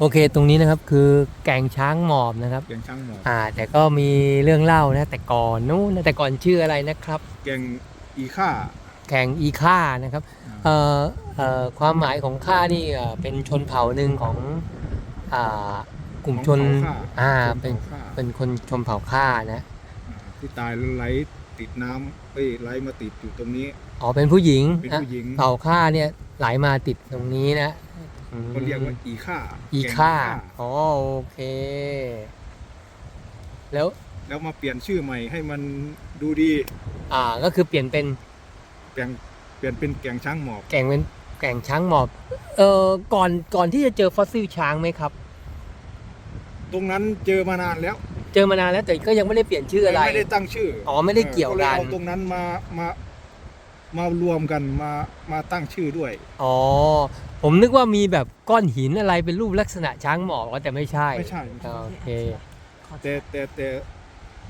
โอเค ตรงนี้นะครับคือแก่งช้างหมอบนะครับ แกงช่างหมอกอ่า แต่ก็มีเรื่องเล่านะ แต่ก่อนนู้นนะแต่ก่อนชื่ออะไรนะครับ แกงอีค่าแข่งอีค่านะครับเอ่อเอ่อความหมายของข้านี่เอ่อเป็นชนเผ่าหนึ่งของอ่ากลุ่มชนของเผ่าข้าอ่าชนเป็นเผ่าข้าเป็นคนชนเผ่าข้านะที่ตายแล้วไหลติดน้ำเอ้ยไหลมาติดอยู่ตรงนี้อ๋อเป็นผู้หญิงเป็นนะผู้หญิงเผ่าข้าเนี่ยไหลมาติดตรงนี้นะ อืมก็เรียกว่าอีค่าอีแกงค่าอ๋อโอเค แล้วแล้วมาเปลี่ยนชื่อใหม่ให้มันดูดี อ่าก็คือเปลี่ยนเป็นเปลี่ยนเปลี่ยนเป็นแกงช้างหมอบแก่งเป็นแก่งช้างหมอบ เอ่อก่อนก่อนที่จะเจอฟอสซิลช้างไหมครับ ตรงนั้นเจอมานานแล้วเจอมานานแล้วแต่ก็ยังไม่ได้เปลี่ยนชื่ออะไร ไม่ได้ตั้งชื่ออ๋อไม่ได้เกี่ยวกันออเอาตรงนั้นมามา มารวมกันมามาตั้งชื่อด้วย อ๋อ ผมนึกว่ามีแบบก้อนหินอะไรเป็นรูปลักษณะช้างหมอบแต่ไม่ใช่ไม่ใช่โอเคแต่แต่แต่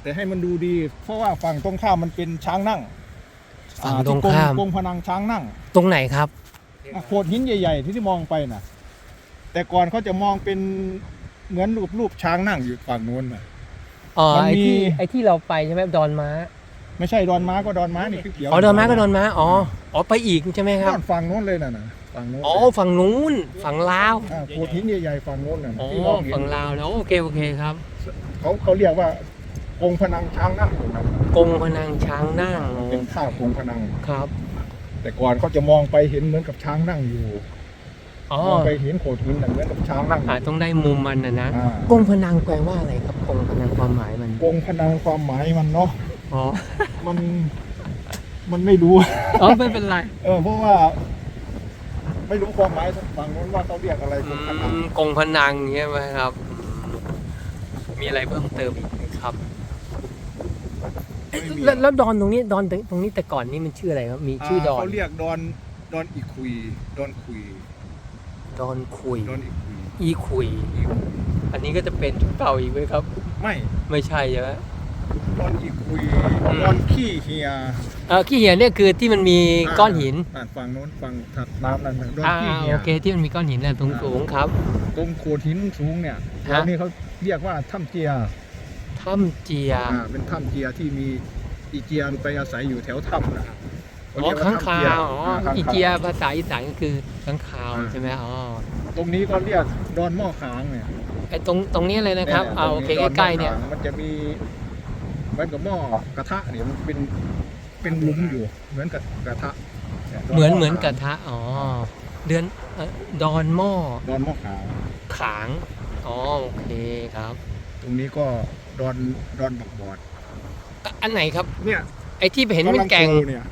แต่ให้มันดูดี เพราะว่าฝั่งตรงข้ามมันเป็นช้างนั่งฝั่งอ่ตรงที่ข้ามกงพนังช้างนั่ง ตรงไหนครับอะโขดหินใหญ่ๆ ที่ที่มองไปน่ะ แต่ก่อนเขาจะมองเป็นเหมือนรูปรูปช้างนั่งอยู่ฝั่งนู้นน่ะอ๋อมันไอมีที่ไอที่เราไปใช่ไหมดอนม้า ไม่ใช่ดอนม้าก็ดอนม้านี่คือเขียวอ๋อดอนม้าก็ดอนม้าอ๋ออ๋อไปอีกใช่ไหมครับด้านฝั่งนู้นเลยน่ะนะฝั่งนู้นอ๋อฝั่งนู้นฝั่งลาวอ่าโขดหินใหญ่ๆฝั่งนู้นน่ะอ๋อที่มองเห็นฝั่งลาวนะโอเคโอเคครับเขาเขาเรียกว่ากงพนังช้างนั่งตรงนั้นกงพนังช้างนั่งเป็นท่ากงพนังครับ แต่ก่อนเขาจะมองไปเห็นเหมือนกับช้างนั่งอยู่อ๋อมองไปเห็นโขดหินน่ะเหมือนกับช้างนั่งอยู่อ่าต้องได้มุมมันนะนะอ่ากงพนังแปลว่าอะไรครับกงพนังความหมายมันกงพนังความหมายมันเนาะ อ๋อ มันมันไม่รู้ อ๋อไม่เป็นไรเออเพราะว่า ไม่รู้ความหมายฝั่งนู้นว่าเขาเรียกอะไรกงพนังกงพนังใช่ไหมครับอืมมีอะไรเพิ่มเติมอีกไหมครับ ไม่มีแล้วแล้วดอนตรงนี้ดอนตรงนี้แต่ก่อนนี่มันชื่ออะไรครับมีชื่อดอนเขาเรียกดอนดอนอีคุยดอนคุยดอนคุย ดอนอีคุยอีคุย อีคุยอันนี้ก็จะเป็นชุดเก่าอีกไหมครับ ไม่ไม่ใช่ใช่ไหม ดอนอีคุยอืมดอนขี้เฮียเออขี้เหียเนี่ยคือที่มันมีก้อนหินอ่าฝั่งโน้นฝั่งถัดน้ำนั่นน่ะดอนอ่าขี้เฮียโอเคที่มันมีก้อนหินน่ะตรงสูงครับ ตรงโขดหินสูงเนี่ยฮะ แล้วนี่เขาเรียกว่าถ้ำเจียถ้ำเจีย อ่าเป็นถ้ำเจียที่มีอีเจียนไปอาศัยอยู่แถวถ้ำนะเขอ๋อเรียกว่ข้างคาถ้ำเจียว อ๋ออ่าข้างอีคาวเจียภาษาอีสานก็คือข้างคาวอ่า ใช่ไหมอ๋อตรงนี้ก็เรียกดอนหม้อขางเนี่ยไอ้ตรงตรงนี้เลยนะครับยเอาโอเคตรงใกล้ๆเนี่ยดอหม้อขางมันจะมีเห มือนกับหม้อกระทะเนี่ยมันเป็นเป็นหลุมอยู่เหมือนกับกระทะยดเหมือนขางเหมือนกระทะอ๋อเดือนเอ่อดอนหม้อดอนหม้อขางขางอ๋อโอเคครับตรงนี้ก็ดอนดอนบักบอดอะอันไหนครับ เนี่ยไอ้ที่เห็นเป็นแก่งำลัโชว์เนี่ย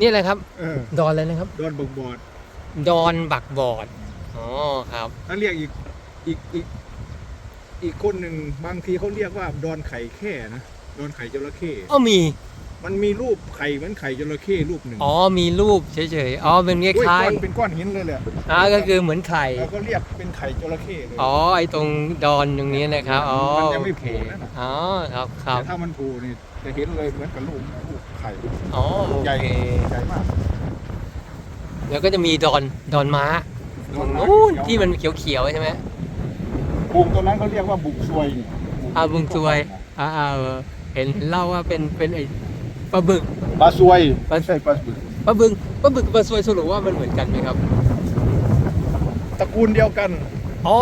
นี่อะไรครับ เออดอนเลยนะครับ ดอนบักบอดดอนบักบอดอ๋อครับ ถ้าเรียกอีกอีกอีกอีกคนหนึ่งบางทีเขาเรียกว่าดอนไข่แค่นะ ดอนไข่จระเข้อ๋อมี มันมีรูปไข่เหมือนไข่จระเข้รูปหนึ่งอ๋อมีรูปเฉยๆ อ๋อเป็นคอุ้ยล้ายก้อนเป็นก้อนหินเลยแหละๆอ่าก็คือเหมือนไข่ เราก็เรียกเป็นไข่จระเข้เลยอ๋อไอ้ตรงดอนตรงนี้นะครับ อ๋อมันยังไม่โอเคโผล่นะอ๋อครับครับแต่ถ้ามันผูนี่จะเห็นเลยเหมือนกับรูปรูปไข่อ๋อโอใหญ่เคใหญ่มากแล้วก็จะมีดอนดอนม้าตรงนู้นที่มันเขียวๆใช่ไหมบุกตัวนั้นเขาเรียกว่าบุกซวยนี่อ่าบุกซวยอ่าอ่าเออ เห็นเล่าว่าเป็นเป็นไอ้ปลาบึก ปลาซวยปลา ไม่ใช่ปลาบึกปลาบึกปลาบึกกับปลาซวยสรุปว่ามันเหมือนกันไหมครับ ตระกูลเดียวกัน อ๋อ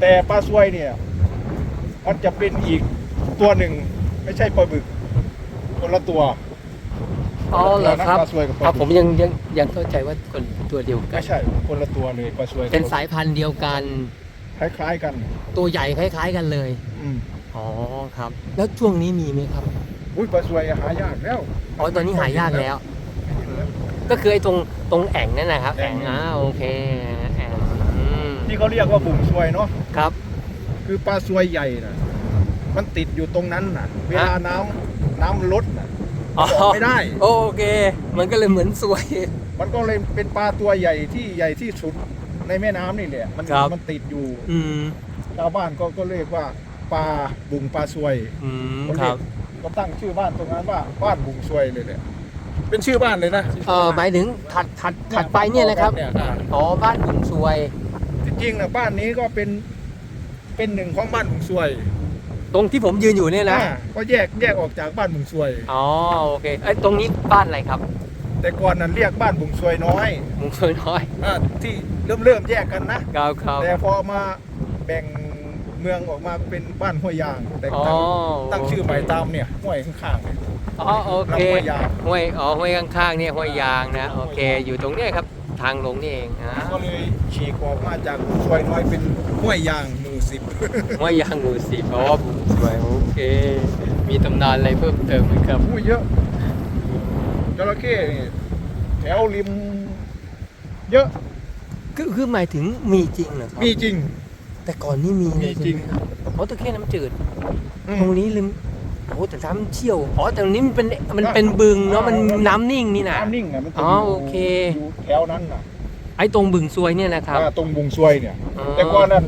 แต่ปลาซวยเนี่ย มันจะเป็นอีกตัวหนึ่ง ไม่ใช่ปลาบึกคนละตัว อ๋อเหรอครับปลาซวยกับปครัลาบบึกผมยังยังยังเข้าใจว่าคนตัวเดียวกัไม่น ใช่คนละตัวเลยปลาซวยเป็นสายพันธุ์เดียวกัน คล้ายๆกัน ตัวใหญ่คล้าย ๆ กันเลย อืม อ๋อครับ แล้วช่วงนี้มีไหมครับอุ้ยปลาซวยหายากแล้วอ๋อตอนนี้หายากแล้วไม่เห็นแล้ว ก็คือไอ้ตรงตรงแอ่งนั่นนะครับ แอ่แอ่งงอ่าโอเคแอ่งอืมที่เขาเรียกว่าบุกซวยเนาะครับ คือปลาซวยใหญ่น่ะมันติดอยู่ตรงนั้นน่ะ เวลาน้ำน้ำลดน่ะอ๋อออกไม่ได้ โอเค มันก็เลยเหมือนสวย มันก็เลยเป็นปลาตัวใหญ่ที่ใหญ่ที่สุดในแม่น้ำนี่แหละมันครับ มันติดอยู่อืม ชาวบ้านก็ก็เรียกว่า ปลาบุงปลาซวยอืมเขาคเรีรัยบกก็ตั้งชื่อบ้านตรงนั้นว่าบ้านบุงซวยเลยแหละเป็นชื่อบ้านเลยนะเออหมายถึงถัดถัดถัดไปเนี่ยนะครับเนี่ยอ่า อ๋อบ้านบุญซวยที่ริงๆนะบ้านนี้ก็เป็นเป็นหนึ่งของบ้านบุงซวยตรงที่ผมยืนอยู่เนี่ยนะอ่าก็แยกแยกออกจากบ้านบุงซวย อ๋อโอเคไอ้ยตรงนี้บ้านอะไรครับแต่ก่อนนั้นเรียกบ้านบุงซวยน้อยมุงช่วยน้อยอ่าที่เริ่มเริ่มแยกกันนะ ครับครับแต่พอมาแบ่ง เมืองออกมาเป็นบ้านห้วยยางแต่อ๋อตั้งตั้งชื่อใหม่ตามเนี่ยห้วยข้างๆเนี่ย อ๋อโอเคลำห้วยยาง ห้วยอ๋อห้วยข้างๆเนี่ยห้วยยางนะโอเค อยู่ตรงเนี้ยครับทางลงนี่เองอ่าก็เลยฉีกออกมาจากบุงซวยน้อยเป็นห้วยยางหมู่สิบ ห้วยยางหมู่สิบเพราะว่าผมสวยโอเค มีตำนานอะไรเพิ่มเติมไหมครับ ผู้เยอะจระเข้นี่แถวริม เยอะคือคือหมายถึงมีจริงเหรอครับมีจริง แต่ก่อนนี่มีเลยมีจริงใช่ไหมครับเพราะตะเข้น้ำจืด อืม ตรงนี้ริมโอ้แต่น้ำเชี่ยว อ๋อ แต่ตรงนี้มันเป็น มันเป็นบึงเนาะ มันน้ำนิ่งนี่นะ น้ำนิ่งอะมันจะอ๋ออยู่โอเค อยู่แถวนั้นน่ะไอ้ตรงบึงซวยเนี่ยนะครับ อ่าตรงบุงซวยเนี่ย อ๋อ แต่ก่อนนั้น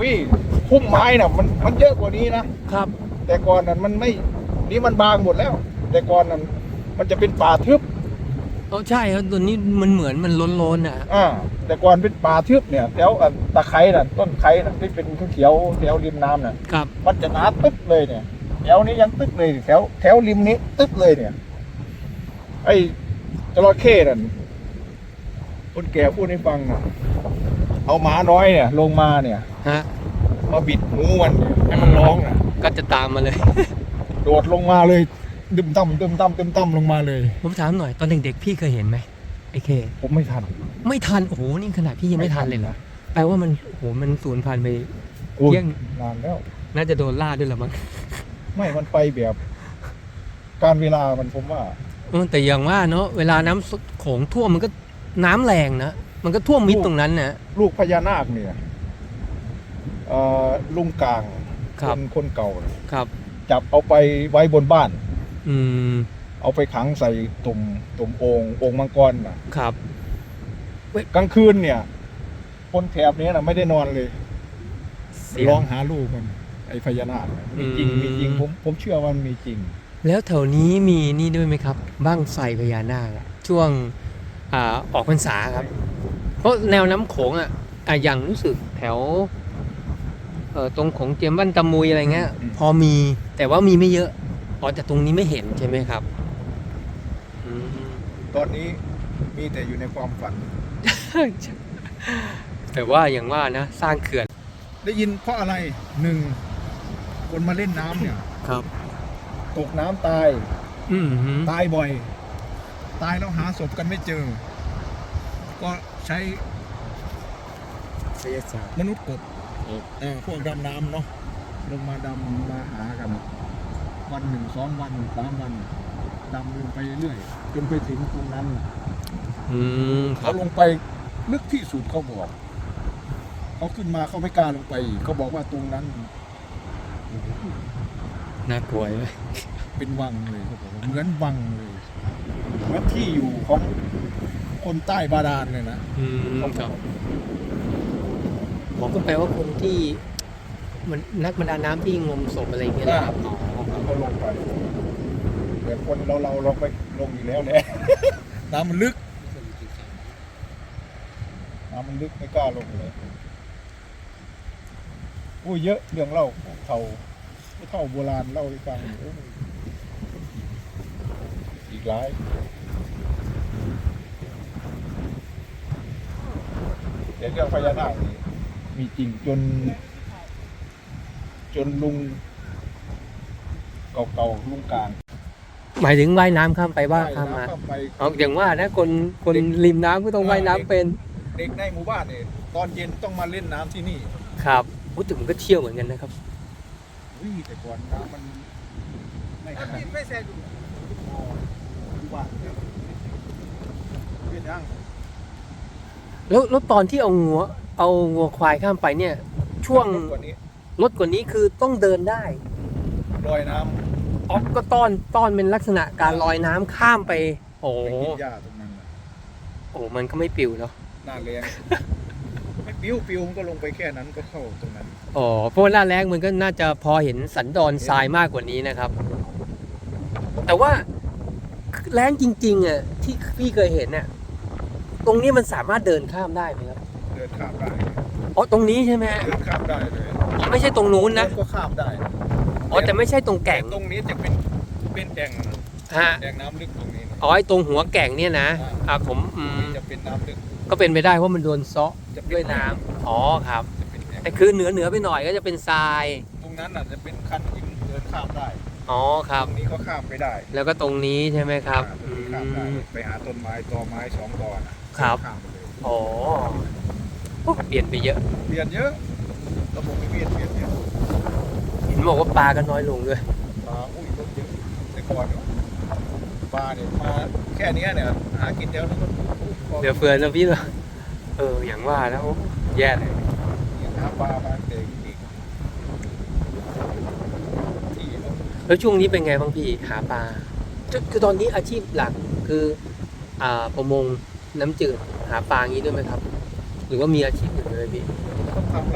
วิพุ่มไม้น่ะมันมันเยอะกว่านี้นะครับ แต่ก่อนนั้นมันไม่นี่มันบางหมดแล้ว แต่ก่อนนั้นมันจะเป็นป่าทึบ อ๋อใช่ครับตัวนี้มันเหมือนมันล้นๆอะอ่าแต่ก่อนเป็นป่าทึบเนี่ยแถวอะตะไคร้น่ะต้นไคร้น่ะที่เป็นเขียวๆแถวริมน้ำน่ะครับ มันจะหนาตึ๊บเลยเนี่ยแถวนี้ยังตึ๊บเลยแถวแถวริมนี้ตึ๊บเลยเนี่ย ไอ้จระเข้นั่นคนแก่พูดให้ฟังนะเอาหมาน้อยเนี่ย ลงมาเนี่ยฮะ มาบิดหูมันเนี่ยให้มันร้องนะก็จะตามมาเลย โดดลงมาเลย ดึมตั้มดึมตั้มดึมตั้มลงมาเลย ผมถามหน่อยตอนเด็กๆพี่เคยเห็นไหมไอ้เค ผมไม่ทัน ไม่ทันโอ้โหนี่ขนาดพี่ยังไม่ทันเลยเหรอแปลว่ามันโอ้โหมันสูญพันธุ์ไปโอ้ยเที่ยงนานแล้ว น่าจะโดนล่าด้วยละมั้งไม่มันไปแบบ การเวลามันผมว่าเออแต่อย่างว่าเนาะเวลาน้ำโขงท่วมมันก็น้ำแรงนะมันก็ท่วมมิดตรงนั้นนะ ลูกพญานาคเนี่ยเอ่อลุงกลางครับ นคนเก่าน่ะครับ จับเอาไปไว้บนบ้าน อืมเอาไปขังใส่ตุ่มตุ่มโองค์องค์มังกรน่ะครับ กลางคืนเนี่ย คนแถบนี้น่ะไม่ได้นอนเลยเสียร้องหาลูกมัน ไอ้พญานาคน่ะมีจริงอืมมีจริงผมผมเชื่อว่ามันมีจริง แล้วแถวนี้มีนี่ด้วยไหมครับ บ้างไฟพญานาคอะช่วงอ่าออกพรรษาครับ เพราะแนวน้ำโขงอะอะอย่างรู้สึกแถวเอ่อตรงของเจียมบ้านตะมุยอะไรเงี้ยอืมพอมีแต่ว่ามีไม่เยอะ อ๋อแต่ตรงนี้ไม่เห็นใช่ไหมครับอืมตอนนี้มีแต่อยู่ในความฝัน แต่ว่าอย่างว่านะ สร้างเขื่อนได้ยินเพราะอะไรหนึ่งคนมาเล่นน้ำเนี่ย ครับ ตกน้ำตาย อืมฮึตายบ่อย ตายแล้วหาศพกันไม่เจอ ก็ใช้ศิลศาสตร์มนุษย์กบเอ่อพวกดำน้ำเนาะลงมาดำมาหากัน วันหนึ่งสองวันสามวันดำลงไปเรื่อยๆจนไปถึงตรงนั้นน่ะอืมครัเขาบลงไปลึกที่สุดเขาบอกเขาขึ้นมาเขาไม่กล้าลงไปอีกเขาบอกว่าตรงนั้น น่ากลัวเลยเป็นวังเลยเขาบอกว่าเหมือนวังเลยเหมือนที่อยู่ของคนใต้บาดาลเลยนะอืมครับผมก็แปลว่าคนที่ มันนักบรรดาน้ำที่งมศพอะไรอย่างเงี้ยนะครับ อ๋อครับเขาลงไปแต่คนเราเราลงไปลงอยู่แล้วแหละ น้ำมันลึก น้ำมันลึกไม่กล้าลงเลยอุ้ยเยอะเรื่องเล่าเท่าไม่เท่าโบราณเล่าให้ฟังอีกหลายเดี๋ยวเรื่องพญานาคนี่มีจริงจน จนลุง เก่าๆลุงกลางหมายถึงว่ายน้ำข้ามไปว่าข้ามมาว่ยน้ำไป เอาอย่างว่านะคนคนริมน้ำก็ต้องว่ายน้ำเป็นเด็กในหมู่บ้านเนี่ยตอนเย็นต้องมาเล่นน้ำที่นี่ครับพูดถึงมันก็เที่ยวเหมือนกันนะครับอุ้ยแต่ก่อนน้ำมันไม่ขนาดไม่แซ่ดูบ้านเนี่ยเป็นยังแล้วแล้วตอนที่เอางัวเอางัวควายข้ามไปเนี่ย ช่วงกว่านี้รถกว่านี้คือต้องเดินได้ ลอยน้ออกก็ต้อนต้อนเป็นลักษณะการลอยน้ำข้ามไป โอ้ำโหไปกินหญ้าตรงนั้นน่ะโอ้มันก็ไม่ปิวเนาะหน้าแรงไม่ปิ้วปิ้วมันก็ลงไปแค่นั้นก็เข้าตรงนั้น อ๋อเพราะว่าหน้าแรงมันก็น่าจะพอเห็นสันดอนทรายมากกว่านี้นะครับ แต่ว่าแรงจริงๆอะที่พี่เคยเห็นน่ะตรงนี้มันสามารถเดินข้ามได้ไหมครับเดินนข้ามได้อ๋อตรงนี้ใช่ไหมฮะเดินข้ามได้เลยอ๋อไม่ใช่ตรงนู้นนะ รถก็ข้ามได้ อ๋อแต่ไม่ใช่ตรงแก่งตรงนี้จะเป็นเป็นแอ่งฮะแอ่งน้ำลึกตรงนี้นะอ๋อไอ้ตรงหัวแก่งเนี่ยนะอ่าอ่าผมอืมจะเป็นน้ำลึกก็เป็นไปได้เพราะมันโดนเซาะจะเป็ด้วยน้ำอ๋อครับจะเป็นแอ่งแต่คือเหนือเหนือไปหน่อยก็จะเป็นทรายตรงนั้นอาจจะเป็นคันหินเดินข้ามได้อ๋อคตรับรงนี้ก็ข้ามไปได้ แล้วก็ตรงนี้ใช่ไหมครับอ่าตอืรงนี้ข้ามได้มไปหาต้นไม้ตอไม้สองตอน่ะครับข้ามไปเลยอ๋อโอ้เปลี่ยนไปเยอะ เปลี่ยนเยอะระบบนิเวศเปลี่ยน เยอะเห็นบอกว่าปลาก็น้อยลงด้วยปลาอุ้ยรถเยอะแต่ก่อนเนี่ยปลาเนี่ยมาแค่เนี้ยเนี่ยหากินเดียวแล้วก็เดี๋ยวเฟือนนะพี่เนอะเออ อย่างว่าแล้วแย่เลยหาปลามาเด็กอีกที่เนอะแล้วช่วงนี้เป็นไงบ้างพี่หาปลาคือคือตอนนี้อาชีพหลักคือ อ่าประมงน้ำจืดหาปลางี้ด้วยไหมครับ หรือว่ามีอาชีพอื่นเลยพี่ ต้องทำ